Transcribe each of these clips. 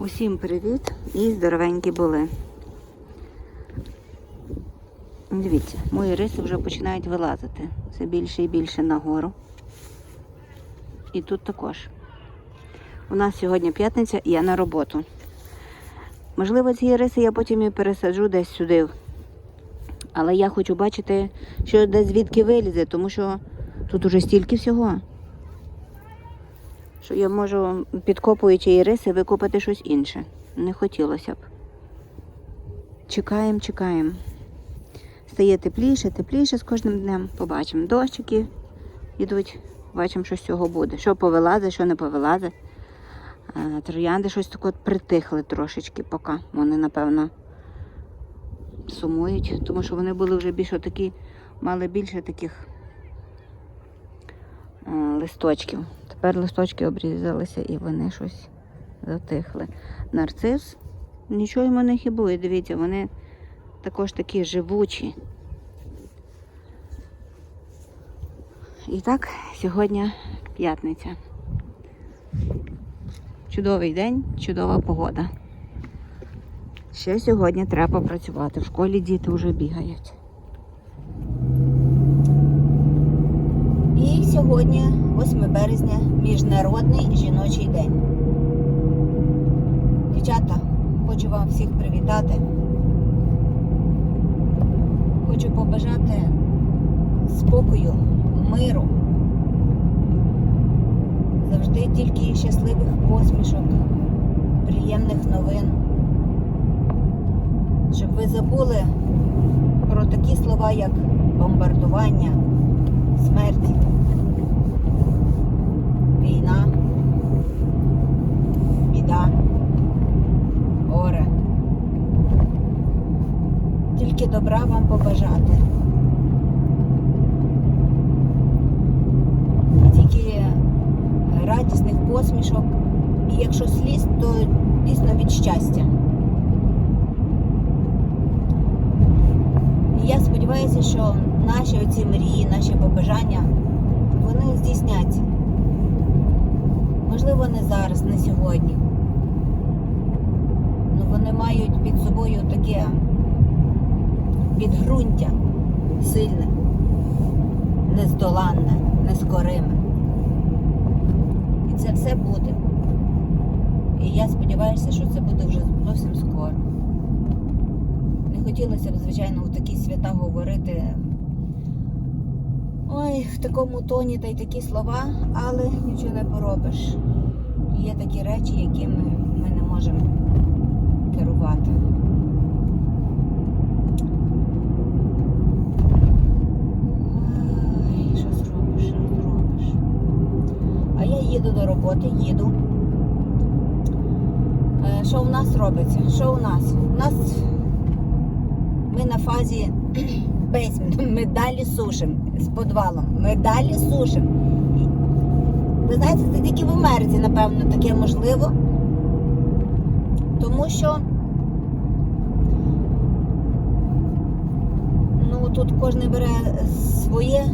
Усім привіт і здоровенькі були. Дивіться, мої риси вже починають вилазити все більше і більше нагору. І тут також. У нас сьогодні п'ятниця, і я на роботу. Можливо, ці риси я потім і пересаджу десь сюди. Але я хочу бачити, що десь звідки вилізе, тому що тут уже стільки всього. Що я можу, підкопуючи і риси, викопати щось інше. Не хотілося б. Чекаємо, чекаємо. Стає тепліше, тепліше з кожним днем. Побачимо. Дощики йдуть, бачимо, що з цього буде. Що повилазить, що не повилазить. Е, Троянди щось таке притихли трошечки поки. Вони, напевно, сумують, тому що вони були вже більш такі, мали більше таких листочків. Тепер листочки обрізалися і вони щось затихли. Нарцис нічого йому не хибує, дивіться, вони також такі живучі. І так, сьогодні п'ятниця. Чудовий день, чудова погода. Ще сьогодні треба працювати. В школі діти вже бігають. І сьогодні, 8 березня, Міжнародний жіночий день. Дівчата, хочу вам всіх привітати. Хочу побажати спокою, миру. Завжди тільки щасливих посмішок, приємних новин. Щоб ви забули про такі слова, як бомбардування, смерть, війна, біда, горе. Тільки добра вам побажати. Тільки радісних посмішок. І якщо сліз, то дійсно від щастя. І я сподіваюся, що наші оці мрії, наші побажання, вони здійсняться. Можливо, не зараз, не сьогодні. Ну вони мають під собою таке підґрунтя сильне, нездоланне, нескориме. І це все буде. І я сподіваюся, що це буде вже зовсім скоро. Не хотілося б, звичайно, у такі свята говорити. Ой, в такому тоні та й такі слова, але нічого не поробиш. Є такі речі, якими ми не можемо керувати. Що зробиш, що зробиш? А я їду до роботи, їду. Е, Що у нас робиться? Що у нас? У нас ми на фазі бейсменту. Ми далі сушимо з підвалом. Ми далі сушимо. Ви знаєте, це тільки в Америці, напевно, таке можливо. Тому що ну тут кожен бере своє,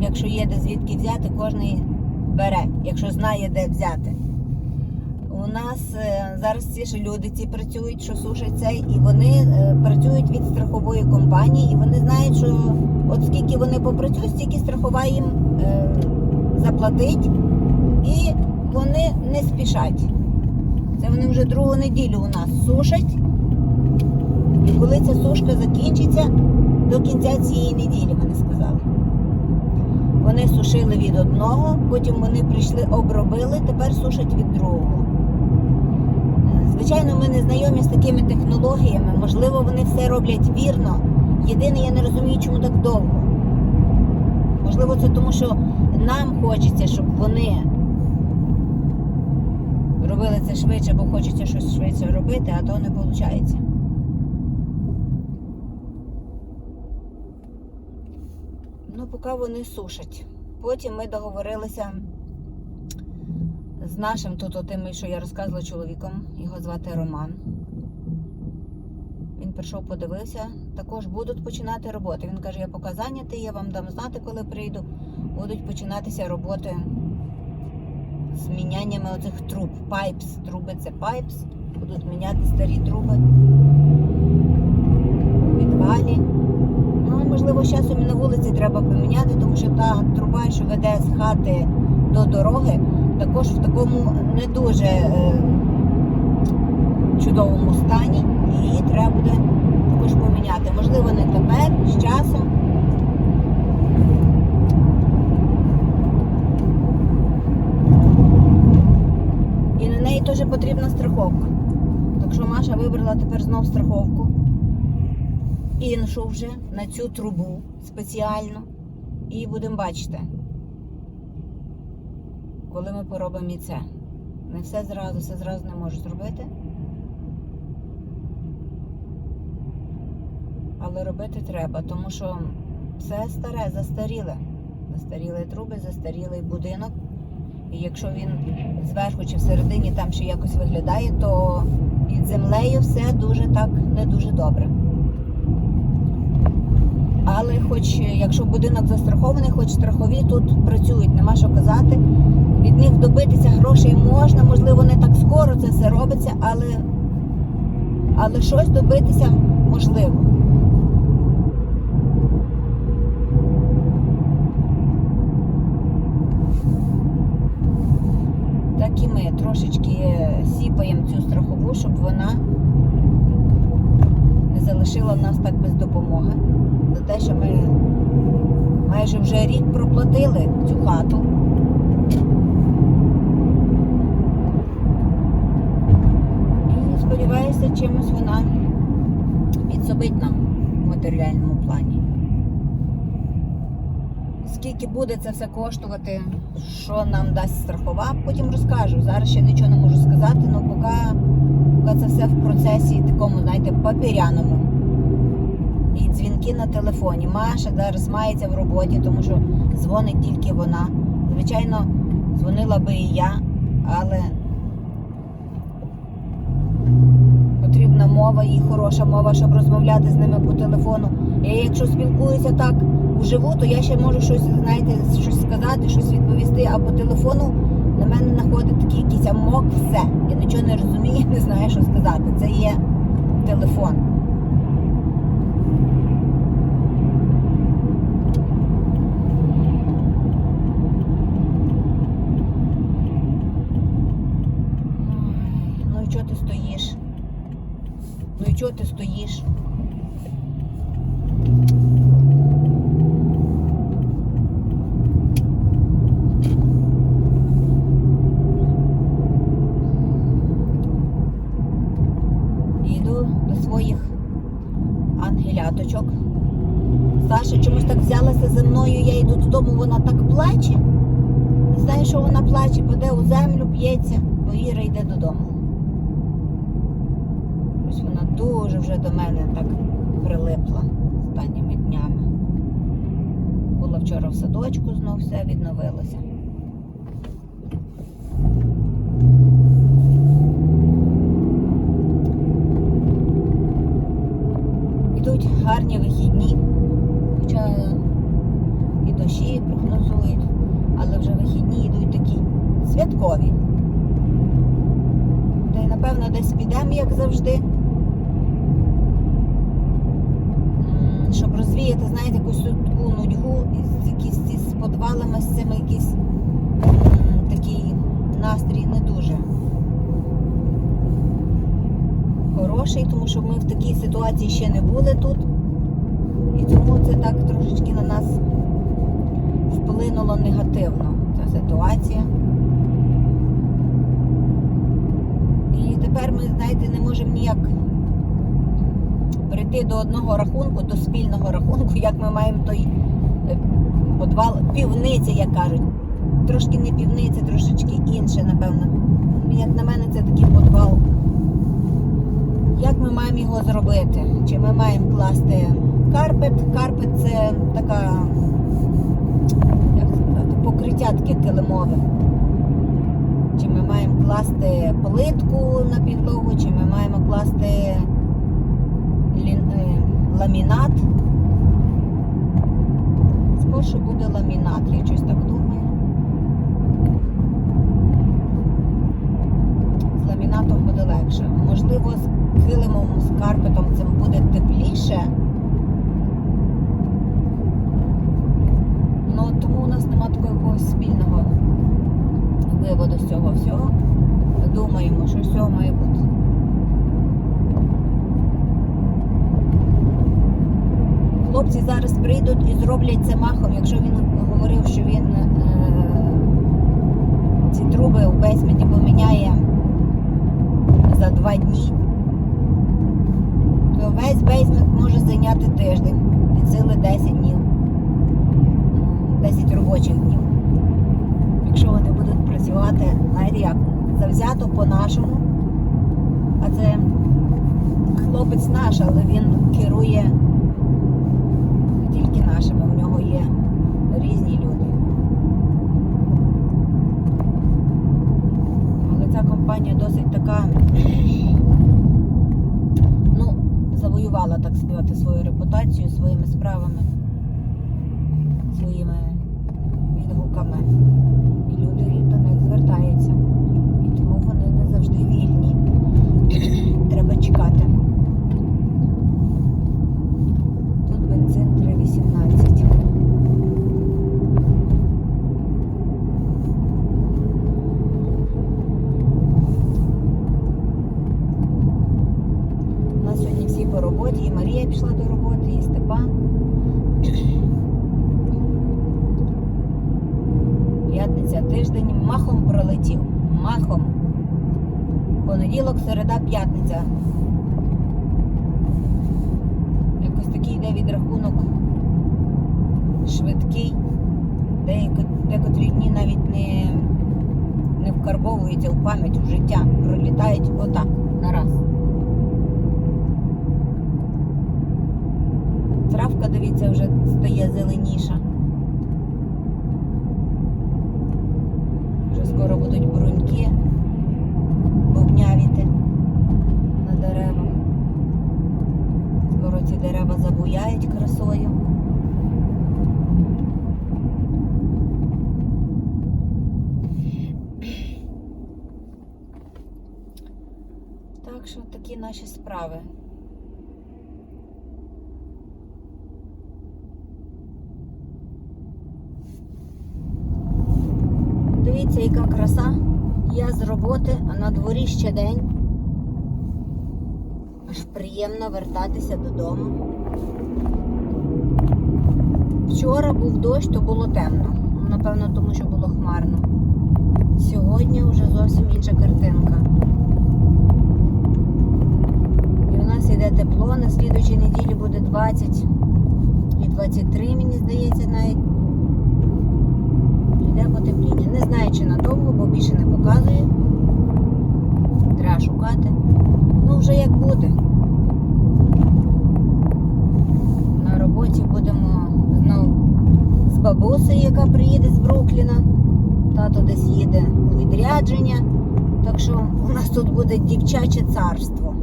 якщо є де звідки взяти, кожен бере, якщо знає, де взяти. У нас е, зараз ці ж люди ці працюють, що сушать цей, і вони е, працюють від страхової компанії, і вони знають, що от скільки вони попрацюють, стільки страхова їм е, заплатить, і вони не спішать. Це вони вже другу неділю у нас сушать. І коли ця сушка закінчиться, до кінця цієї неділі, вони сказали. Вони сушили від одного, потім вони прийшли, обробили, тепер сушать від другого. Звичайно, ми не знайомі з такими технологіями. Можливо, вони все роблять вірно. Єдине, я не розумію, чому так довго. Можливо, це тому, що нам хочеться, щоб вони робили це швидше, бо хочеться щось швидше робити, а то не виходить. Ну, поки вони сушать. Потім ми договорилися з нашим тут отим, що я розказувала чоловіком, його звати Роман. Він прийшов, подивився, також будуть починати роботи. Він каже, я поки зайнятий, я вам дам знати, коли прийду. Будуть починатися роботи з міняннями оцих труб. Пайпс, труби це пайпс. Будуть міняти старі труби. Підвалі. Ну, можливо, часом на вулиці треба поміняти, тому що та труба, що веде з хати до дороги, також в такому не дуже е, чудовому стані. Її треба буде також поміняти. Можливо, не тепер, з часом. І на неї теж потрібна страховка. Так що Маша вибрала тепер знов страховку. Іншу вже на цю трубу спеціально. І будемо бачити, коли ми поробимо і це. Не все зразу, все зразу не можу зробити. Але робити треба, тому що все старе, застаріле. Застарілі труби, застарілий будинок. І якщо він зверху чи всередині там ще якось виглядає, то під землею все дуже так не дуже добре. Але хоч якщо будинок застрахований, хоч страхові тут працюють, нема що казати. Від них добитися грошей можна, можливо, не так скоро це все робиться, але, але щось добитися можливо. Так і ми трошечки сіпаємо цю страхову, щоб вона не залишила нас так без допомоги. За те, що ми майже вже рік проплатили цю хату. І сподіваюся, чимось вона підсобить нам в матеріальному плані. Скільки буде це все коштувати, що нам дасть страхова, потім розкажу. Зараз ще нічого не можу сказати, але поки, поки це все в процесі такому, знаєте, папіряному. І дзвінки на телефоні. Маша зараз мається в роботі, тому що дзвонить тільки вона. Звичайно, дзвонила би і я, але потрібна мова і хороша мова, щоб розмовляти з ними по телефону. Я якщо спілкуюся так вживу, то я ще можу щось, знаєте, щось сказати, щось відповісти, а по телефону на мене знаходить такий якийсь амок, все. Я нічого не розумію, не знаю, що сказати. Це є телефон. Ой, Ну і чого ти стоїш? Ну і чого ти стоїш? Йду до своїх ангеляточок. Саша чомусь так взялася за мною, я йду додому, вона так плаче. Не знаю, що вона плаче, паде у землю, б'ється, бо Іра йде додому. Ось вона дуже вже до мене так прилипла останніми днями. Була вчора в садочку, знов все відновилося. Йдуть гарні вихідні, хоча і дощі прогнозують, але вже вихідні йдуть такі святкові. Та й напевно десь підемо, як завжди. Щоб розвіяти, знаєте, якусь таку нудьгу якісь з подвалами, з цими якийсь такий настрій не дуже хороший, тому що ми в такій ситуації ще не були тут. І тому це так трошечки на нас вплинуло негативно, ця ситуація. І тепер ми, знаєте, не можемо ніяк прийти до одного рахунку, до спільного рахунку, як ми маємо той е, подвал, півниця, як кажуть. Трошки не півниця, трошечки інше, напевно. Як на мене, це такий подвал. Як ми маємо його зробити? Чи ми маємо класти карпет? Карпет це така, як сказати, покриття таке килимове. Чи ми маємо класти плитку на підлогу, чи ми маємо класти е, ламінат. Скорше буде ламінат, я щось так думаю. можливо, з килимом, з карпетом цим буде тепліше. Ну, тому у нас нема такого якогось спільного виводу з цього всього. Думаємо, що з цього має бути. Хлопці зараз прийдуть і зроблять це махом. Якщо він говорив, що він е, ці труби в бейсменті поміняє за два дні, то весь бейсмент може зайняти тиждень від сили 10 днів. 10 робочих днів. Якщо вони будуть працювати, знаєте як, завзято по-нашому. А це хлопець наш, але він керує не тільки нашими, у нього є різні люди. Але ця компанія досить така, ну, завоювала, так сказати, свою репутацію своїми справами, своїми відгуками. І люди до них звертаються. І тому вони не завжди вільні. Треба чекати. Тут бензин 3,18. У нас сьогодні всі по роботі, і Марія пішла до роботи, і Степан. П'ятниця тиждень махом пролетів. Махом. Понеділок, середа, п'ятниця. Якось такий йде відрахунок швидкий. Декотрі дні навіть не, не вкарбовуються в пам'ять в життя. Пролітають отак на раз. Травка, дивіться, вже стає зеленіша. Вже скоро будуть бруньки бубнявіти на деревах. Скоро ці дерева забуяють красою. Так що такі наші справи. Дивіться, яка краса. Я з роботи, а на дворі ще день. Аж приємно вертатися додому. Вчора був дощ, то було темно. Напевно, тому що було хмарно. Сьогодні вже зовсім інша картинка. І у нас йде тепло, на слідуючій неділі буде 20 і 23, мені здається, навіть йде потепління. Не знаю, чи надовго, бо більше не показує. Треба шукати. Ну, вже як буде. На роботі будемо знову з бабусею, яка приїде з Брукліна. Тато десь їде у відрядження. Так що у нас тут буде дівчаче царство.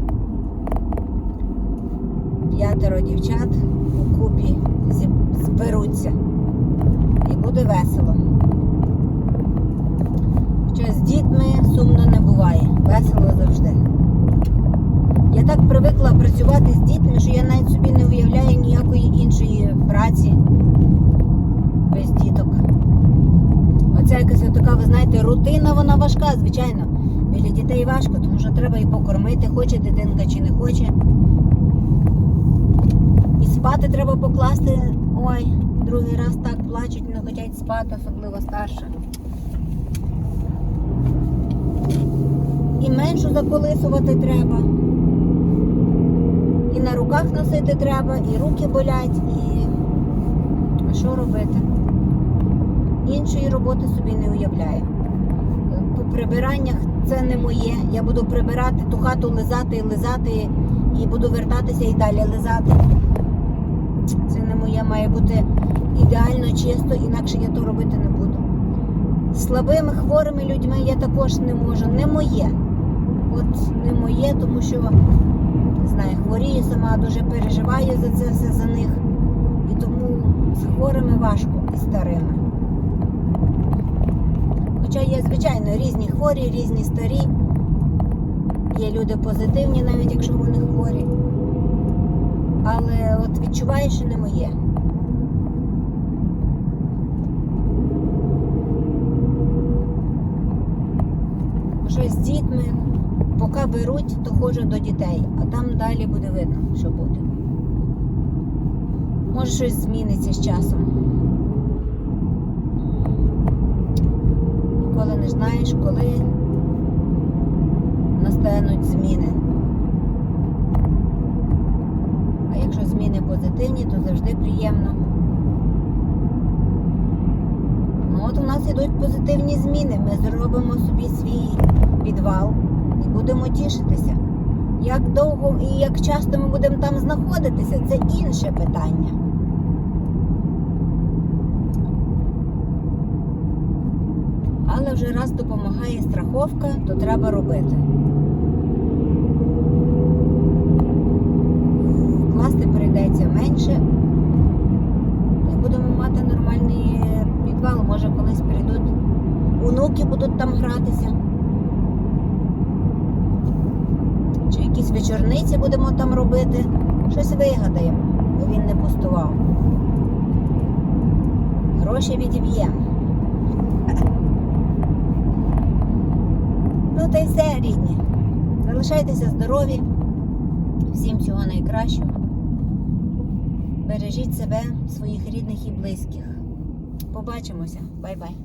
П'ятеро дівчат у купі зберуться. І буде весело. Хоча з дітьми сумно не буває. Весело завжди. Я так привикла працювати з дітьми, що я навіть собі не уявляю ніякої іншої праці без діток. Оця якась така, ви знаєте, рутина, вона важка, звичайно. Біля дітей важко, тому що треба і покормити, хоче дитинка чи не хоче. І спати треба покласти. Ой, другий раз так плачуть, не хочуть спати, особливо старша. І меншу заколисувати треба. І на руках носити треба, і руки болять, і а що робити? Іншої роботи собі не уявляю. По прибираннях це не моє. Я буду прибирати ту хату, лизати і лизати, і буду вертатися і далі лизати. Це не моє, має бути ідеально чисто, інакше я то робити не буду. Слабими, хворими людьми я також не можу. Не моє. От не моє, тому що знаю, хворію сама, дуже переживаю за це все за них. І тому з хворими важко і старими. Хоча є, звичайно, різні хворі, різні старі. Є люди позитивні, навіть якщо вони хворі. Але от відчуваю, що не моє. Вже з дітьми, поки беруть, то ходжу до дітей, а там далі буде видно, що буде. Може щось зміниться з часом. Ніколи не знаєш, коли настануть зміни. А якщо зміни позитивні, то завжди приємно. Ну от у нас ідуть позитивні зміни. Ми зробимо собі свій підвал і будемо тішитися. Як довго і як часто ми будемо там знаходитися, це інше питання. Але вже раз допомагає страховка, то треба робити. Вкласти прийдеться менше. І будемо мати нормальний підвал. Може колись прийдуть онуки будуть там гратися. Чи якісь вечорниці будемо там робити. Щось вигадаємо, бо він не пустував. Гроші відіб'ємо. Ну та й все, рідні. Залишайтеся здорові. Всім всього найкращого. Бережіть себе, своїх рідних і близьких. Побачимося. Бай-бай.